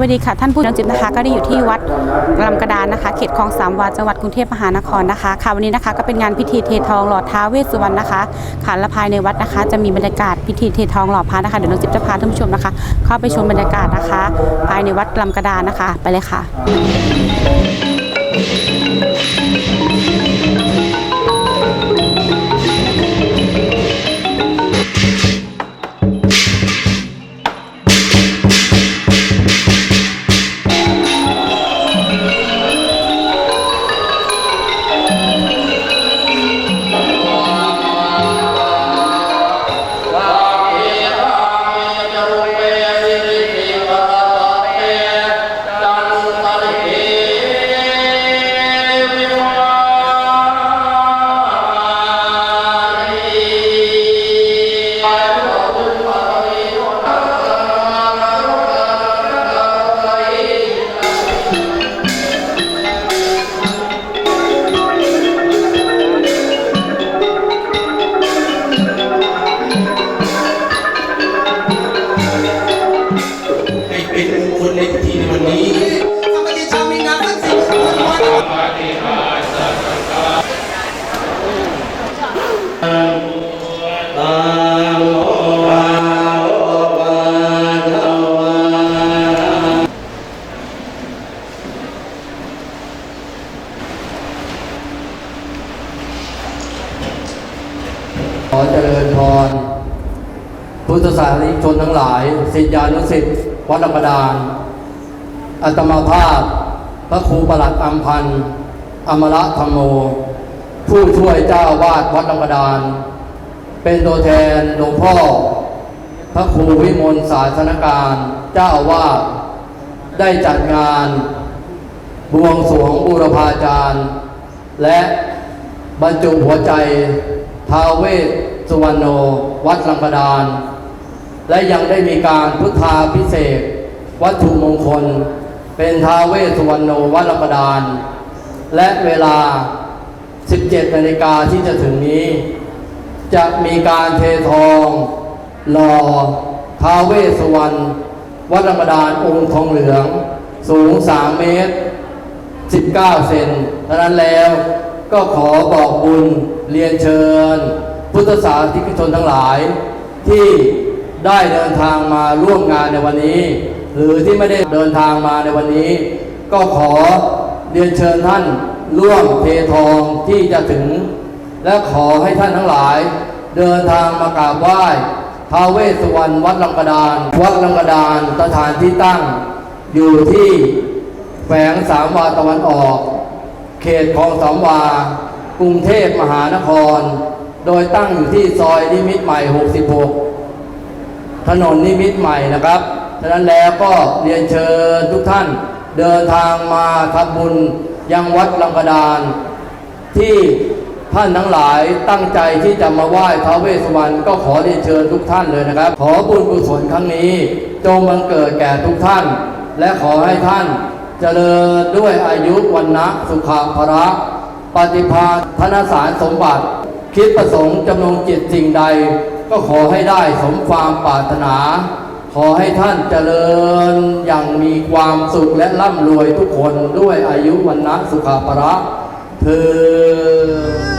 วัสดีค่ะ ท่านผู้ชมจิตนะคะ ก็ได้อยู่ที่วัดลำกระดานนะคะ เขตคลองสามวาจังหวัดกรุงเทพมหานครนะคะค่ะวันนี้นะคะก็เป็นงานพิธีเททองหล่อท้าเวสสุวรรณนะคะค่ะและภายในวัดนะคะ จะมีบรรยากาศพิธีเททองหล่อพระนะคะเดี๋ยวน้องจิ๊บจะพาท่านผู้ชมนะคะ เข้าไปชมบรรยากาศนะคะ ภายในวัดลำกระดานนะคะ ไปเลยค่ะ เป็นมงคลในพิธีในวันนี้สัมปติชามีนาสักสิบขอเจริญพรพุทธศาสนิกชนทั้งหลายศิษยานุศิษย์ วัดลำปดานอัตมาภาพ พระครูประหลัดอัมพันธ์อมระธรรมโม ผู้ช่วยเจ้าวาดวัดลำปดาน เป็นตัวแทนหลวงพ่อ พระครูวิมลศาสนการเจ้าวาสได้จัดงานบวงสรวงบูรพาจารย์ และบรรจุหัวใจท้าเวสสุวรรณโน วัดลำปดาน และยังได้มีการพุทธาพิเศษ วัตถุมงคล เป็นท้าวเวสสุวรรณโนวัดลำปดาน และเวลา 17นาฬิกาที่จะถึงนี้ จะมีการเททองหล่อท้าวเวสสุวรรณวัดลำปดานองค์ทองเหลือง สูง 3 เมตร 19 เซนดังนั้นแล้วก็ขอบอกบุญเรียนเชิญ พุทธศาสนิกชนทั้งหลายที่ ได้เดินทางมาร่วมงานในวันนี้ หรือที่ไม่ได้เดินทางมาในวันนี้ ก็ขอเรียนเชิญท่านร่วมเททองที่จะถึง และขอให้ท่านทั้งหลาย เดินทางมากราบไหว้ท้าวเวสสุวรรณวัดลำกระดาน วัดลำกระดานสถานที่ตั้ง อยู่ที่แขวงสามวาตะวันออก เขตคลองสามวากรุงเทพมหานคร โดยตั้งอยู่ที่ซอยนิมิตรใหม่ 66 ถนนนิมิตใหม่นะครับฉะนั้นแล้วก็เรียนเชิญทุกท่านเดินทางมาทำบุญยังวัดลำกดาน ที่ท่านทั้งหลายตั้งใจที่จะมาไหว้ท้าวเวสสุวรรณก็ขอเรียนเชิญทุกท่านเลยนะครับ ขอบุญกุศลครั้งนี้ จงบังเกิดแก่ทุกท่าน และขอให้ท่านเจริญด้วยอายุวันนะสุขภระปฏิภาณธนสารสมบัติ คิดประสงค์จำนงจิตสิ่งใด ก็ขอให้ได้สมความปรารถนา ขอให้ท่านเจริญอย่างมีความสุขและร่ำรวยทุกคนด้วยอายุวันนะสุขภระเธอ